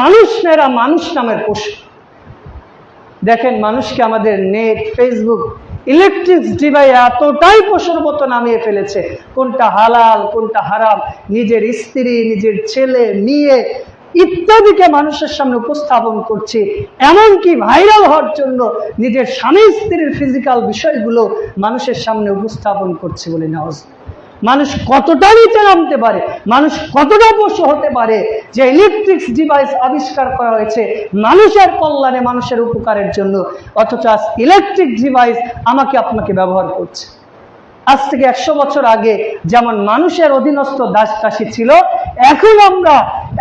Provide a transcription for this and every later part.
মানুষ না এরা মানুষ নামের পশু। দেখেন, মানুষকে আমাদের নেট ফেসবুক ইলেকট্রিক ডিভাইস এতটাই পশুর মতো নামিয়ে ফেলেছে। কোনটা হালাল, কোনটা হারাম, নিজের স্ত্রী, নিজের ছেলে, মেয়ে ইত্যাদিকে মানুষের সামনে উপস্থাপন করছে। এমনকি ভাইরাল হওয়ার জন্য নিজের স্বামী স্ত্রীর ফিজিক্যাল বিষয়গুলো মানুষের সামনে উপস্থাপন করছে বলে নেওয়া মানুষ কতটা নিচে নামতে পারে? মানুষ কতটা পশু হতে পারে? যে ইলেকট্রিক ডিভাইস আবিষ্কার করা হয়েছে মানুষের কল্যাণে, মানুষের উপকারের জন্য। অথচ আজ ইলেকট্রিক ডিভাইস আমাকে আপনাকে ব্যবহার করছে। আজ থেকে একশো বছর আগে যেমন মানুষের অধীনস্থ দাস দাসী ছিল, এখন আমরা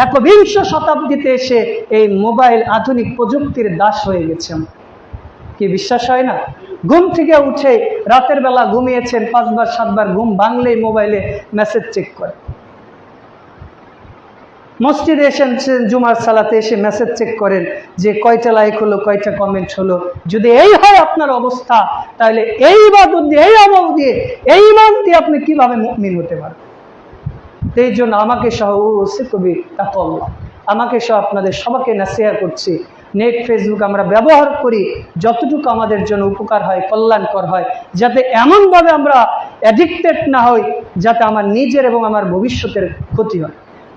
একবিংশ শতাব্দীতে এসে এই মোবাইল আধুনিক প্রযুক্তির দাস হয়ে গেছে। কি বিশ্বাস হয় না? ঘুম থেকে উঠে রাতের বেলা ঘুমিয়েছেন পাঁচবার, সাতবার, ঘুম ভাঙলেই মোবাইলে মেসেজ চেক করে। মসজিদে এসেছেন জুমার সালাতে এসে মেসেজ চেক করেন যে কয়টা লাইক হলো, কয়টা কমেন্ট হলো। যদি এই হয় আপনার অবস্থা, তাহলে এই ইবাদত দিয়ে, এই আমল দিয়ে, এই ইমান দিয়ে আপনি কীভাবে মুমিন হতে পারেন এই জন্য আমাকে সহ কবি তাকল্লাহ আমাকে সহ আপনাদের সবাইকে নাসিহা করছি। নেট ফেসবুক আমরা ব্যবহার করি, যতটুকু আমাদের জন্য উপকার হয়, কল্যাণকর হয়, যাতে এমনভাবে আমরা অ্যাডিক্টেড না হই, যাতে আমার নিজের এবং আমার ভবিষ্যতের ক্ষতি হয়।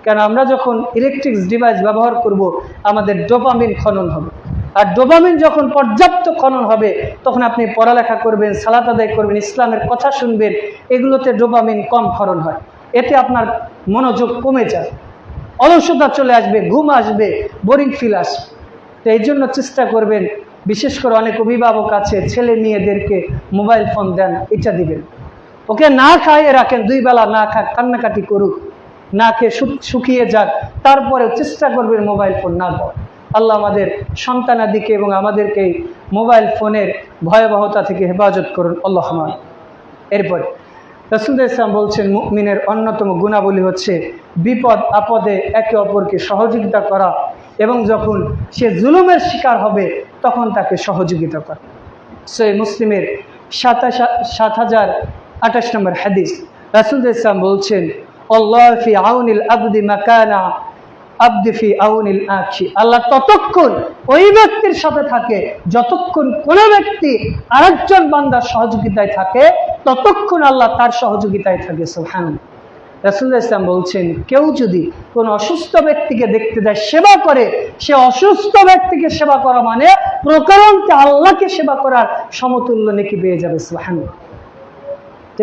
কেন আমরা যখন ইলেকট্রিক্স ডিভাইস ব্যবহার করব, আমাদের ডোপামিন খনন হবে। আর ডোপামিন যখন পর্যাপ্ত খনন হবে, তখন আপনি পড়ালেখা করবেন, সালাত আদায় করবেন, ইসলামের কথা শুনবেন, এগুলোতে ডোপামিন কম খরণ হয়। এতে আপনার মনোযোগ কমে যায়। অলসতা চলে আসবে, ঘুম আসবে বোরিং ফিল আসবে। তো এই জন্য চেষ্টা করবেন, বিশেষ করে অনেক অভিভাবক আছে, ছেলে মেয়েদেরকে মোবাইল ফোন দেন, এটা দিবেন। ওকে না খাইয়ে রাখেন, দুই বেলা না খাক, কান্নাকাটি করুক, না খেয়ে শুকিয়ে যাক তারপরে চেষ্টা করবেন মোবাইল ফোন না দেওয়ার। আল্লাহ আমাদের সন্তানাদিকে এবং আমাদেরকে মোবাইল ফোনের ভয়াবহতা থেকে হেফাজত করুন, আল্লাহ আমার এরপরে রসুল ইসলাম বলছেন, মুমিনের অন্যতম গুণাবলী হচ্ছে, বিপদ আপদে একে অপরকে সহযোগিতা করা এবং যখন সে জুলুমের শিকার হবে, তখন তাকে সহযোগিতা করে। সই মুসলিমের সাত হাজার আঠাশ নম্বর হাদিস, রাসুল ইসলাম বলছেন ফি আউনিল আবদি মাকানা আব্দি ফি আউনিল আখি। আল্লাহ ততক্ষণ ওই ব্যক্তির সাথে থাকে, যতক্ষণ কোন ব্যক্তি আরেকজন বান্দার সহযোগিতায় থাকে, ততক্ষণ আল্লাহ তার সহযোগিতায় থাকে সোহান রাসুল্লাহ ইসলাম বলছেন, কেউ যদি কোন অসুস্থ ব্যক্তিকে দেখতে যায়, সেবা করে, সে অসুস্থ ব্যক্তিকে সেবা করা মানে প্রকারান্তে আল্লাহকে সেবা করার সমতুল্য নাকি পেয়ে যাবে সোহান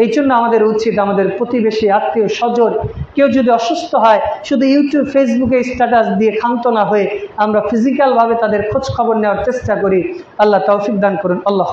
এই জন্য আমাদের উচিত, আমাদের প্রতিবেশী, আত্মীয়, স্বজন, কেউ যদি অসুস্থ হয়, শুধু ইউটিউব ফেসবুকে স্ট্যাটাস দিয়ে ক্ষান্ত না হয়ে আমরা ফিজিক্যালভাবে তাদের খোঁজ খবর নেওয়ার চেষ্টা করি, আল্লাহ তৌফিক দান করুন। আল্লাহ